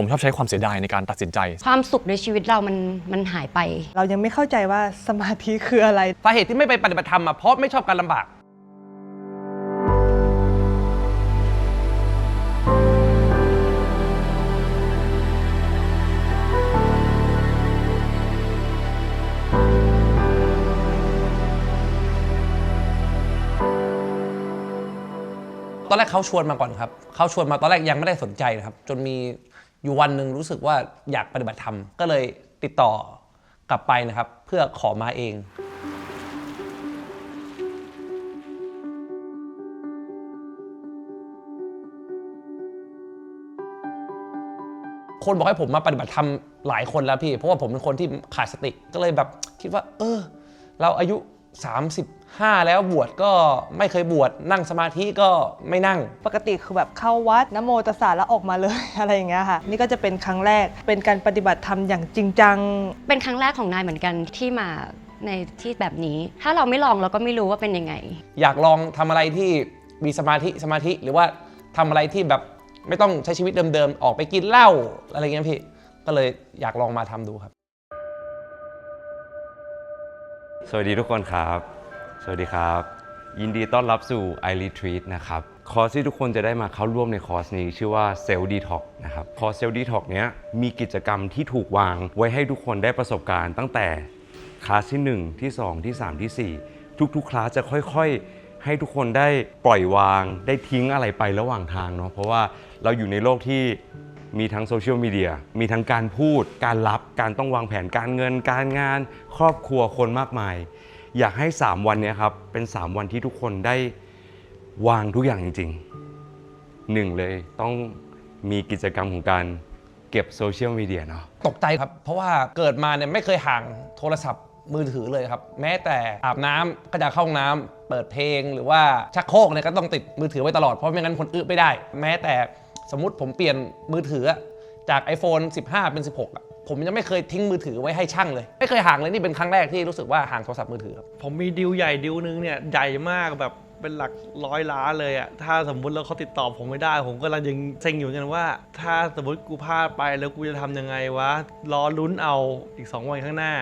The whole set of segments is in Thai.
ผมชอบใช้ความเสียดายในการตัดสินใจ ความสุขในชีวิตเรามันมันหายไป เรายังไม่เข้าใจว่าสมาธิคืออะไร สาเหตุที่ไม่ไปปฏิบัติธรรมอะเพราะไม่ชอบการลำบาก ตอนแรกเขาชวนมาก่อนครับ เขาชวนมาตอนแรกยังไม่ได้สนใจนะครับ จนมี อยู่วันหนึ่งรู้สึกว่าอยากปฏิบัติธรรม ก็เลยติดต่อกลับไปนะครับ เพื่อขอมาเอง คนบอกให้ผมมาปฏิบัติธรรมหลายคนแล้วพี่ เพราะว่าผมเป็นคนที่ขาดสติก็เลยแบบคิดว่า เออ เราอายุ 35แล้วบวชก็ไม่เคยบวชนั่งสมาธิก็ไม่นั่ง ปกติคือแบบเข้าวัดนะโมตัสสะแล้วออกมาเลย อะไรอย่างเงี้ยค่ะ นี่ก็จะเป็นครั้งแรกเป็นการปฏิบัติธรรมอย่างจริงจัง เป็นครั้งแรกของนายเหมือนกันที่มาในที่แบบนี้ ถ้าเราไม่ลองเราก็ไม่รู้ว่าเป็นยังไง อยากลองทำอะไรที่มีสมาธิสมาธิหรือว่าทำอะไรที่แบบไม่ต้องใช้ชีวิตเดิมๆ ออกไปกินเหล้าอะไรเงี้ยพี่ ก็เลยอยากลองมาทำดูครับ สวัสดีทุกคนครับส วัสดีครับ ยินดีต้อนรับสู่ i Retreat นะครับ คอร์สที่ทุกคนจะได้มาเข้าร่วมในคอร์สนี้ชื่อว่า Cell Detox นะครับ คอร์ส Cell Detox เนี้ยมีกิจกรรมที่ถูกวางไว้ให้ทุกคนได้ประสบการณ์ตั้งแต่คลาสที่ 1 ที่ 2 ที่ 3 ที่ 4 ทุกๆ คลาสจะค่อยๆ ให้ทุกคนได้ปล่อยวาง ได้ทิ้งอะไรไประหว่างทางเนาะเพราะว่าเราอยู่ในโลกที่มีทั้งโซเชียลมีเดีย มีทั้งการพูด การรับ การต้องวางแผนการเงิน การงาน ครอบครัวคนมากมาย อยากให้ 3 วันนี้ครับ เป็น 3 วันที่ทุกคนได้วางทุกอย่างจริงๆหนึ่งเลยต้องมีกิจกรรมของการเก็บโซเชียลมีเดียเนาะตกใจครับ เพราะว่าเกิดมาเนี่ยไม่เคยห่างโทรศัพท์มือถือเลยครับ แม้แต่อาบน้ำก็จะเข้าห้องน้ำเปิดเพลงหรือว่าชักโครกเนี่ยก็ต้องติดมือถือไว้ตลอดเพราะไม่งั้นคนอื้อไม่ได้ แม้แต่สมมติผมเปลี่ยนมือถือจาก iPhone 15 เป็น 16อะ ผมยังไม่เคยทิ้งมือถือไว้ให้ช่างเลย ไม่เคยห่างเลยนี่เป็นครั้งแรกที่รู้สึกว่าห่างโทรศัพท์มือถือครับ ผมมีดิวใหญ่ดิวนึงเนี่ยใหญ่มากแบบเป็นหลักร้อยล้านเลยอะถ้าสมมุติแล้วเขาติดต่อผมไม่ได้ ผมก็ลังยังเซ็งอยู่เหมือนกันว่า ถ้าสมมติกูพลาดไปแล้วกูจะทำยังไงวะรอลุ้นเอาอีก 2 วันข้างหน้า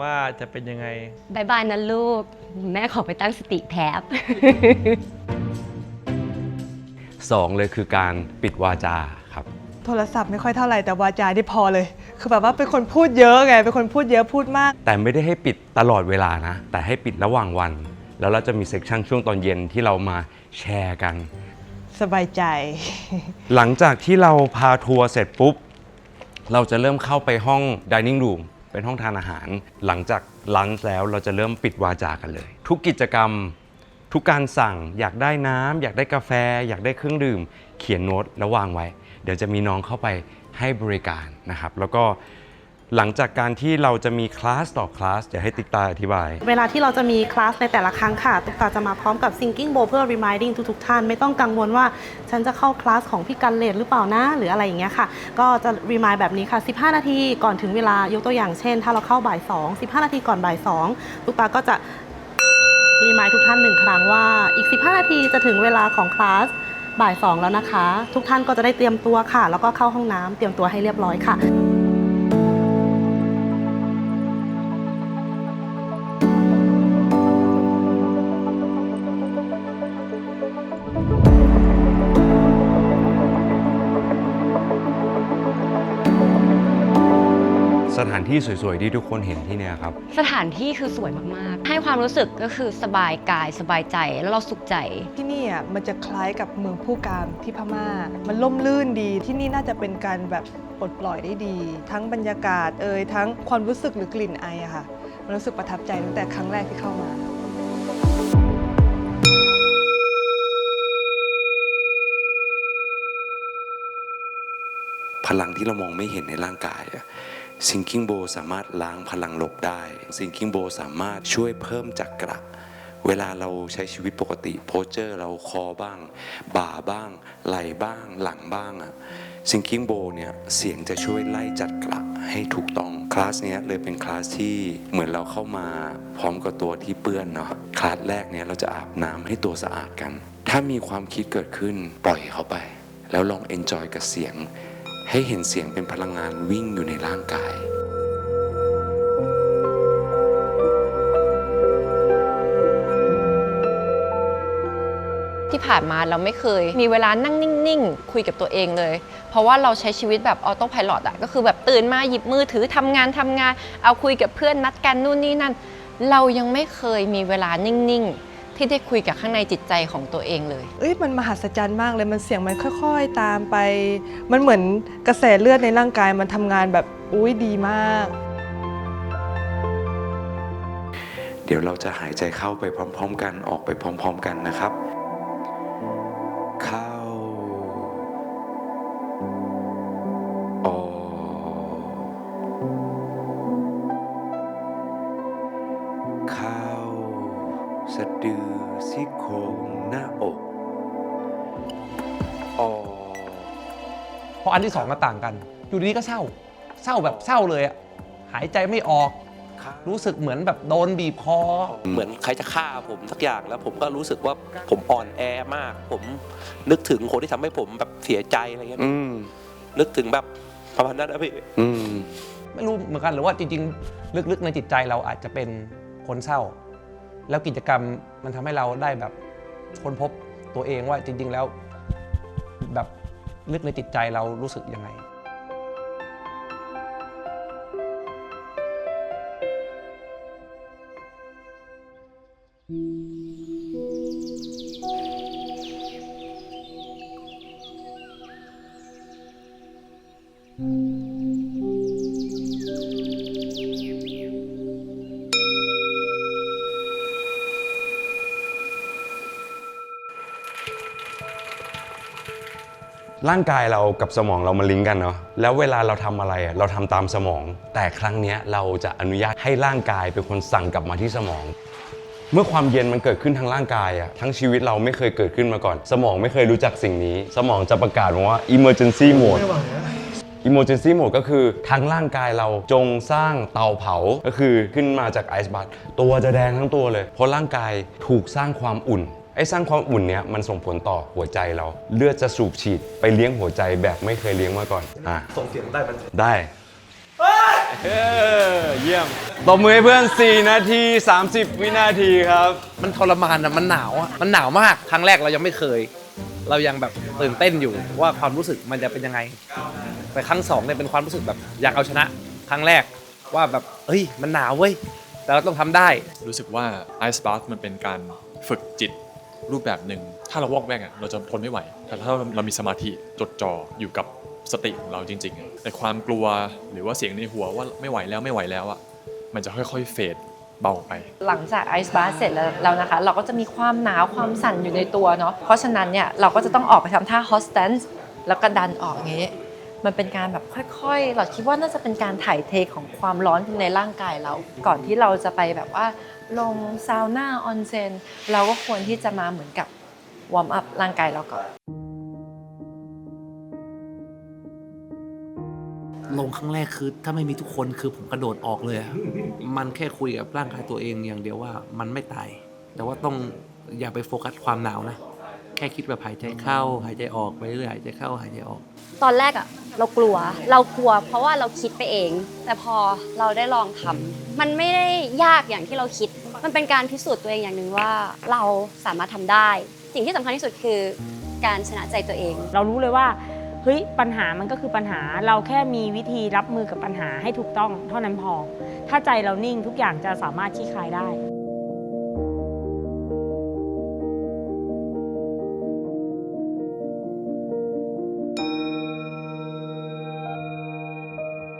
ว่าจะเป็นยังไง บายบายนะลูก แม่ขอไปตั้งสติแป๊บ2เลยคือการปิดวาจาครับ โทรศัพท์ไม่ค่อยเท่าไหร่แต่วาจาที่พอเลย คือแบบว่าเป็นคนพูดเยอะไง เป็นคนพูดเยอะพูดมาก แต่ไม่ได้ให้ปิดตลอดเวลานะ แต่ให้ปิดระหว่างวัน แล้วเราจะมีเซกชันช่วงตอนเย็นที่เรามาแชร์กัน สบายใจ หลังจากที่เราพาทัวร์เสร็จปุ๊บ เราจะเริ่มเข้าไปห้อง dining room เป็นห้องทานอาหาร หลังจากลันช์แล้วเราจะเริ่มปิดวาจากันเลย ทุกกิจกรรมทุกการสั่งอยากได้น้ำอยากได้กาแฟ อยากได้เครื่องดื่ม เขียนโน้ตแล้ววางไว้ เดี๋ยวจะมีน้องเข้าไปให้บริการนะครับ แล้วก็หลังจากการที่เราจะมีคลาสต่อคลาสเดี๋ยวให้ติ๊กตาอธิบาย เวลาที่เราจะมีคลาสในแต่ละครั้งค่ะ ตุ๊กตาจะมาพร้อมกับ Thinking Bowl เพื่อ reminding ทุกๆท่าน ไม่ต้องกังวลว่าฉันจะเข้าคลาสของพี่กันเลดหรือเปล่านะ หรืออะไรอย่างเงี้ยค่ะ ก็จะ remind แบบนี้ค่ะ 15 นาทีก่อนถึงเวลายกตัวอย่างเช่น ถ้าเราเข้าบ่าย 2 15 นาทีก่อนบ่าย 2 ตุ๊กตาก็จะ remind ทุกท่านหนึ่งครั้งว่าอีก 15 นาทีจะถึงเวลาของคลาส บ่ายสองแล้วนะคะ ทุกท่านก็จะได้เตรียมตัวค่ะ แล้วก็เข้าห้องน้ำเตรียมตัวให้เรียบร้อยค่ะ ถานที่สวยๆที่ทุกคนเห็นที่เนี่ยครับ สถานที่คือสวยมากๆ ให้ความรู้สึกก็คือสบายกายสบายใจแล้วเราสุขใจ ที่นี่อะมันจะคล้ายกับเมืองผู้การที่พม่า มันล่มลื่นดีที่นี่น่าจะเป็นการแบบปลดปล่อยได้ดี ทั้งบรรยากาศเอ่ยทั้งความรู้สึกหรือกลิ่นไออะค่ะมันรู้สึกประทับใจตั้งแต่ครั้งแรกที่เข้ามาพลังที่เรามองไม่เห็นในร่างกาย อะ Sinking Bowl สามารถล้างพลังลบได้ Sinking Bowl สามารถช่วยเพิ่มจักระเวลาเราใช้ชีวิตปกติโพสเจอร์เราคอบ้าง บ่าบ้าง ไหล่บ้าง หลังบ้างอะ Sinking Bowl เนี่ยเสียงจะช่วยไล่จัดกระให้ถูกต้อง คลาสเนี้ยเลยเป็นคลาสที่เหมือนเราเข้ามาพร้อมกับตัวที่เปื้อนเนาะคลาสแรกเนี่ยเราจะอาบน้ำให้ตัวสะอาดกัน ถ้ามีความคิดเกิดขึ้นปล่อยเขาไป แล้วลองเอนจอยกับเสียง ให้เห็นเสียงเป็นพลังงานวิ่งอยู่ในร่างกาย ที่ผ่านมาเราไม่เคย มีเวลานั่งนิ่ง ๆ คุยกับตัวเองเลย เพราะว่าเราใช้ชีวิตแบบออโต้พายโอะก็คือแบบตื่นมาหยิบมือถือทำงานทำงาน เอาคุยกับเพื่อนนัดกันนู่นนี่นั่น เรายังไม่เคยมีเวลานิ่ง ๆ ที่ได้คุยกับข้างในจิตใจของตัวเองเลย เอ้ยมันมหัศจรรย์มากเลยมันเสียงมันค่อย ๆ ตามไป มันเหมือนกระแสเลือดในร่างกายมันทำงานแบบอุ้ยดีมาก เดี๋ยวเราจะหายใจเข้าไปพร้อม ๆ กันออกไปพร้อม ๆ กันนะครับ อันที่สองก็ต่างกัน อยู่ดีๆก็เศร้า เศร้าแบบเศร้าเลยอะหายใจไม่ออก รู้สึกเหมือนแบบโดนบีบคอ เหมือนใครจะฆ่าผมสักอย่างแล้วผมก็รู้สึกว่าผมอ่อนแอมาก ผมนึกถึงคนที่ทำให้ผมแบบเสียใจอะไรเงี้ยอืมนึกถึงแบบประมาณนั้นนะพี่อืมไม่รู้เหมือนกันหรือว่าจริงๆ ลึกๆในจิตใจเราอาจจะเป็นคนเศร้า แล้วกิจกรรมมันทำให้เราได้แบบค้นพบตัวเองว่าจริง ๆ แล้วแบบ ลึกในจิตใจเรารู้สึกยังไง ร่างกายเรากับสมองเรามาลิงก์กันเนาะแล้วเวลาเราทำอะไรอะเราทำตามสมอง แต่ครั้งเนี้ยเราจะอนุญาตให้ร่างกายเป็นคนสั่งกลับมาที่สมอง เมื่อความเย็นมันเกิดขึ้นทางร่างกายอะทั้งชีวิตเราไม่เคยเกิดขึ้นมาก่อน สมองไม่เคยรู้จักสิ่งนี้ สมองจะประกาศว่า emergency mode emergency mode ก็คือทางร่างกายเราจงสร้างเตาเผาก็คือขึ้นมาจากไอซ์บัตตัวจะแดงทั้งตัวเลย เพราะร่างกายถูกสร้างความอุ่น ไอ้สร้างความอุ่นเนี้ยมันส่งผลต่อหัวใจเรา เลือดจะสูบฉีดไปเลี้ยงหัวใจแบบไม่เคยเลี้ยงมาก่อนอะส่งเสียงได้มันได้เยี่ยมตบมือให้เพื่อน 4 นาที 30 วินาทีครับ มันทรมานอะมันหนาวอะมันหนาวมากครั้งแรกเรายังไม่เคย เรายังแบบตื่นเต้นอยู่ว่าความรู้สึกมันจะเป็นยังไง แต่ครั้งสองเนี่ยเป็นความรู้สึกแบบอยากเอาชนะ ครั้งแรกว่าแบบเฮ้ยมันหนาวเว้ยแต่เราต้องทำได้ รู้สึกว่าไอซ์บ t มันเป็นการฝึกจิต รูปแบบหนึ่งถ้าเราวอกแวกอะเราจะทนไม่ไหว แต่ถ้าเรามีสมาธิจดจ่ออยู่กับสติของเราจริงๆอะแต่ความกลัวหรือว่าเสียงในหัวว่าไม่ไหวแล้วไม่ไหวแล้วอะมันจะค่อยๆเฟดเบาไป หลังจากไอซ์บาร์เสร็จแล้วนะคะ เราก็จะมีความหนาวความสั่นอยู่ในตัวเนาะเพราะฉะนั้นเนี่ยเราก็จะต้องออกไปทำท่าฮอสแตนส์แล้วก็ดันออกอย่างนี้มันเป็นการแบบค่อยๆ เราคิดว่าน่าจะเป็นการถ่ายเทของความร้อนในร่างกายเรา ก่อนที่เราจะไปแบบว่า ลงซาวน่าออนเซนเราก็ควรที่จะมาเหมือนกับวอร์มอัพร่างกายเราก่อนลงครั้งแรกคือถ้าไม่มีทุกคนคือผมกระโดดออกเลยอะมันแค่คุยกับร่างกายตัวเองอย่างเดียวว่ามันไม่ตาย แต่ว่าต้องอย่าไปโฟกัสความหนาวนะ แค่คิดแบบหายใจเข้า หายใจออกไปเรื่อยหายใจเข้าหายใจออก ตอนแรกอะเรากลัว เรากลัว เพราะว่าเราคิดไปเอง แต่พอเราได้ลองทำมันไม่ได้ยากอย่างที่เราคิด มันเป็นการพิสูจน์ตัวเองอย่างหนึ่งว่าเราสามารถทำได้ สิ่งที่สำคัญที่สุดคือการชนะใจตัวเอง เรารู้เลยว่าเฮ้ยปัญหามันก็คือปัญหาเราแค่มีวิธีรับมือกับปัญหาให้ถูกต้องเท่านั้นพอ ถ้าใจเรานิ่งทุกอย่างจะสามารถคลี่คลายได้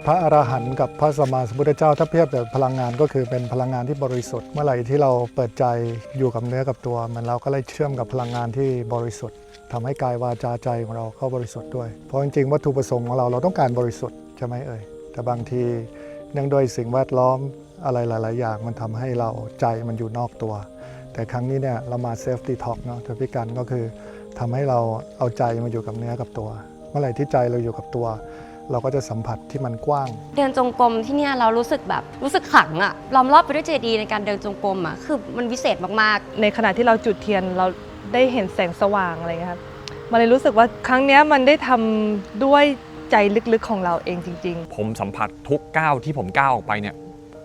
พระอรหันต์กับพระสมมาสมพุทธเจ้าถ้าเทียบแบบพลังงานก็คือเป็นพลังงานที่บริสุทธิ์เมื่อไหร่ที่เราเปิดใจอยู่กับเนื้อกับตัวมันเราก็เลยเชื่อมกับพลังงานที่บริสุทธิ์ทำให้กายวาจาใจของเราเข้าบริสุทธิ์ด้วย เพราะจริงๆวัตถุประสงค์ของเราเราต้องการบริสุทธิ์ใช่ไหมเอ่ยแต่บางทีเนื่องด้วยสิ่งแวดล้อมอะไรหลาย ๆ อย่างมันทำให้เราใจมันอยู่นอกตัว แต่ครั้งนี้เนี่ยเรามาเซฟดีท็อกเนาะทพิการก็คือทำให้เราเอาใจมาอยู่กับเนื้อกับตัว เมื่อไหร่ที่ใจเราอยู่กับตัว เราก็จะสัมผัสที่มันกว้าง เดินจงกรมที่เนี่ยเรารู้สึกแบบรู้สึกขลังอะล้อมรอบไปด้วยเจดีย์ในการเดินจงกรมอะคือมันวิเศษมากๆในขณะที่เราจุดเทียนเราได้เห็นแสงสว่างอะไรเงี้ยครับมันเลยรู้สึกว่าครั้งเนี้ยมันได้ทำด้วยใจลึกๆของเราเองจริงๆผมสัมผัสทุกก้าวที่ผมก้าวออกไปเนี่ย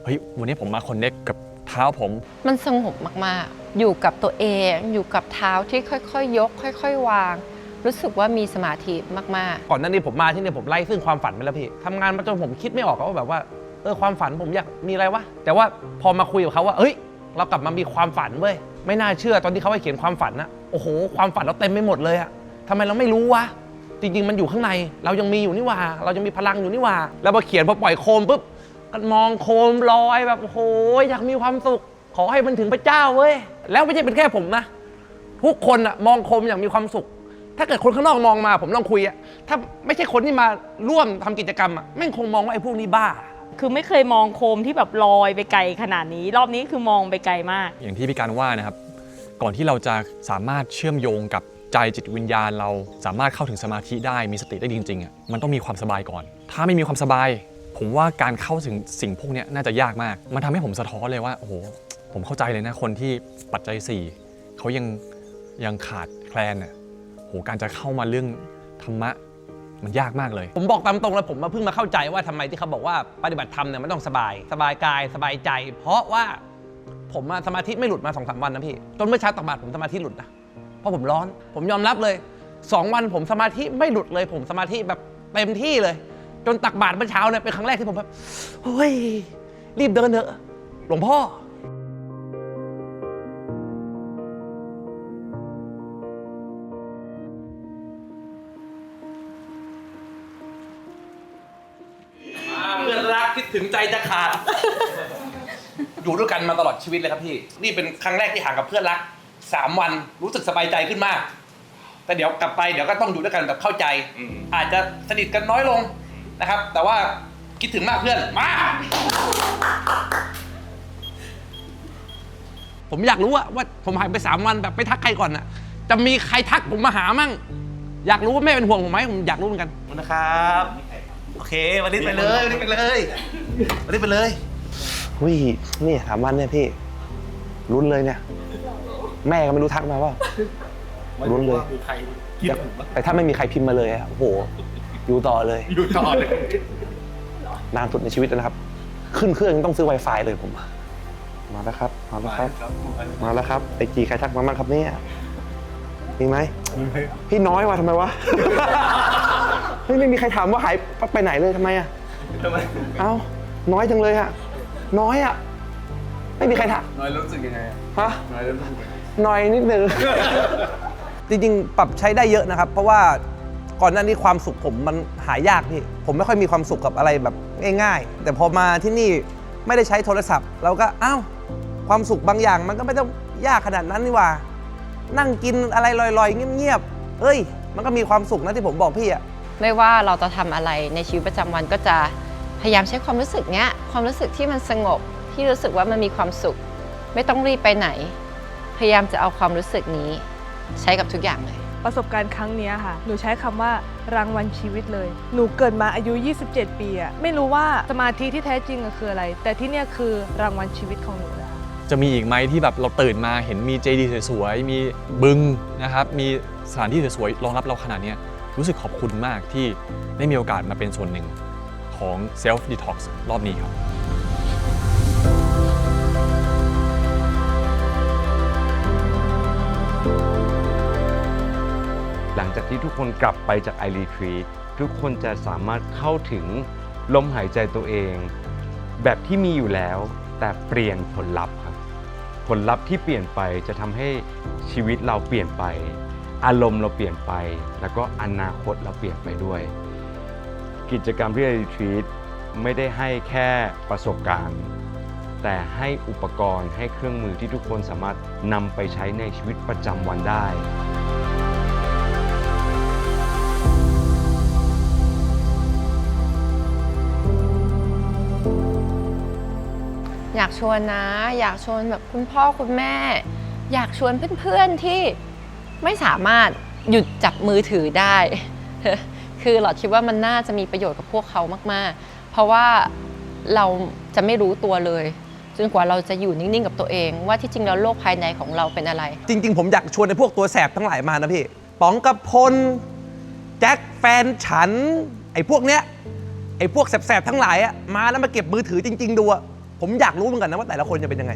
เฮ้ยวันนี้ผมมาคอนเน็กกับเท้าผม มันสงบมาก ๆ อยู่กับตัวเอง อยู่กับเท้าที่ค่อย ๆ ยก ค่อย ๆ วาง รู้สึกว่ามีสมาธิมากๆก่อนหน้านี้ผมมาที่นี่ผมไล่ซึ่งความฝันไปแล้วพี่ทำงานมาจนผมคิดไม่ออกว่าแบบว่าเออความฝันผมอยากมีอะไรวะแต่ว่าพอมาคุยกับเขาว่า เอ้ย เรากลับมามีความฝันเว้ยไม่น่าเชื่อตอนที่เขาให้เขียนความฝันนะโอ้โห ความฝันเราเต็มไปหมดเลยอะทำไมเราไม่รู้วะจริง ๆ มันอยู่ข้างใน เรายังมีอยู่นี่หว่า เรายังมีพลังอยู่นี่หว่า แล้วพอเขียนพอปล่อยโคมปุ๊บก็มองโคมลอยแบบโอ้โหอยากมีความสุข ขอให้มันถึงพระเจ้าเว้ยแล้วไม่ใช่เป็นแค่ผมนะทุกคนอะมองโคมอย่างมีความสุข ถ้าเกิดคนข้างนอกมองมาผมลองคุยอะถ้าไม่ใช่คนที่มาร่วมทำกิจกรรมอะแม่งคงมองว่าไอ้พวกนี้บ้า คือไม่เคยมองโคมที่แบบลอยไปไกลขนาดนี้ รอบนี้คือมองไปไกลมาก อย่างที่พี่การว่านะครับ ก่อนที่เราจะสามารถเชื่อมโยงกับใจจิตวิญญาณเราสามารถเข้าถึงสมาธิได้มีสติได้จริงๆอะมันต้องมีความสบายก่อน ถ้าไม่มีความสบาย ผมว่าการเข้าถึงสิ่งพวกเนี้ยน่าจะยากมาก มันทำให้ผมสะท้อนเลยว่าโอ้โหผมเข้าใจเลยนะคนที่ปัจจัยสี่เขายังยังขาดแคลนอะ โหการจะเข้ามาเรื่องธรรมะมันยากมากเลย ผมบอกตามตรงเลยผมมาเพิ่งมาเข้าใจว่าทำไมที่เขาบอกว่าปฏิบัติธรรมเนี่ยมันต้องสบาย สบายกายสบายใจ เพราะว่าผมสมาธิไม่หลุดมาสองสามวันนะพี่จนเมื่อเช้าตักบาตรผมสมาธิหลุดนะเพราะผมร้อน ผมยอมรับเลยสองวันผมสมาธิไม่หลุดเลย ผมสมาธิแบบเต็มที่เลย จนตักบาตรเมื่อเช้าเนี่ยเป็นครั้งแรกที่ผมแบบเฮ้ยรีบเดินเถอะหลวงพ่อ กันมาตลอดชีวิตเลยครับพี่ นี่เป็นครั้งแรกที่ห่างกับเพื่อนรักสามวันรู้สึกสบายใจขึ้นมาก แต่เดี๋ยวกลับไปเดี๋ยวก็ต้องอยู่ด้วยกันแบบเข้าใจอาจจะสนิทกันน้อยลงนะครับ แต่ว่าคิดถึงมากเพื่อนมา ผมอยากรู้อะว่าผมหายไปสามวันแบบไม่ทักใครก่อนอะจะมีใครทักผมมาหามั่งอยากรู้ว่าแม่เป็นห่วงผมไหมผมอยากรู้เหมือนกันนะครับ โอเค วันนี้ไปเลย วันนี้ไปเลย วันนี้ไปเลย หุ้ยนี่สามวันเนี่ยพี่ลุ้นเลยเนี่ย แม่ก็ไม่รู้ทักมาว่า ลุ้นเลยแต่แต่ถ้าไม่มีใครพิมพ์มาเลยอะโอ้โหอยู่ต่อเลยอยู่ต่อเลย นานสุดในชีวิตแล้วนะครับ ขึ้นเครื่องยังต้องซื้อ Wi-Fi เลยผม มาแล้วครับ มาแล้วครับ มาแล้วครับไอจีใครทักมาบ้างครับเนี่ยมีไหมพี่น้อยว่ะทำไมวะ เฮ้ยไม่มีใครถามว่าหายไปไหนเลยทำไมอะทำไม เอ้าน้อยจังเลยอะ น้อยอะไม่มีใครถามน้อยรู้สึกยังไงฮะ น้อยรู้สึกยังไง น้อยนิดนึง จริงๆ ปรับใช้ได้เยอะนะครับ เพราะว่าก่อนหน้านี้ความสุขผมมันหายากพี่ผมไม่ค่อยมีความสุขกับอะไรแบบง่าย ๆ แต่พอมาที่นี่ไม่ได้ใช้โทรศัพท์ เราก็อ้าวความสุขบางอย่างมันก็ไม่ต้องยากขนาดนั้นนี่หว่า นั่งกินอะไรลอยๆ เงียบๆเอ้ย มันก็มีความสุขนะที่ผมบอกพี่อะ ไม่ว่าเราจะทำอะไรในชีวิตประจำวันก็จะ พยายามใช้ความรู้สึกเนี้ยความรู้สึกที่มันสงบที่รู้สึกว่ามันมีความสุข ไม่ต้องรีบไปไหน พยายามจะเอาความรู้สึกนี้ ใช้กับทุกอย่างเลย ประสบการณ์ครั้งเนี้ยค่ะ หนูใช้คำว่ารางวัลชีวิตเลย หนูเกิดมาอายุ 27 ปีอะไม่รู้ว่าสมาธิที่แท้จริงอะคืออะไร แต่ที่เนี่ยคือรางวัลชีวิตของหนูเลยค่ะจะมีอีกไหมที่แบบเราตื่นมาเห็นมีเจดีย์สวยๆ มีบึงนะครับ มีสถานที่สวยๆ รองรับเราขนาดเนี้ยรู้สึกขอบคุณมากที่ได้มีโอกาสมาเป็นส่วนหนึ่ง ของ Self Detox รอบนี้ครับหลังจากที่ทุกคนกลับไปจาก i Retreat ทุกคนจะสามารถเข้าถึงลมหายใจตัวเอง แบบที่มีอยู่แล้ว แต่เปลี่ยนผลลัพธ์ครับ ผลลัพธ์ที่เปลี่ยนไปจะทำให้ชีวิตเราเปลี่ยนไป อารมณ์เราเปลี่ยนไป แล้วก็อนาคตเราเปลี่ยนไปด้วย กิจกรรมที่ i Retreat ไม่ได้ให้แค่ประสบการณ์ แต่ให้อุปกรณ์ให้เครื่องมือที่ทุกคนสามารถนำไปใช้ในชีวิตประจำวันได้ อยากชวนนะ อยากชวนแบบคุณพ่อคุณแม่ อยากชวนเพื่อนๆที่ไม่สามารถหยุดจับมือถือได้ คือหลอดคิดว่ามันน่าจะมีประโยชน์กับพวกเขามากๆ เพราะว่าเราจะไม่รู้ตัวเลยจนกว่าเราจะอยู่นิ่งๆกับตัวเอง ว่าที่จริงแล้วโลกภายในของเราเป็นอะไร จริง ๆ ผมอยากชวนในพวกตัวแสบทั้งหลายมานะพี่ป๋องกระพลแจ็คแฟนฉัน ไอ้พวกเนี้ยไอ้พวกแสบๆทั้งหลายอะมาแล้วมาเก็บมือถือจริง ๆ ดูอะผมอยากรู้เหมือนกันนะว่าแต่ละคนจะเป็นยังไง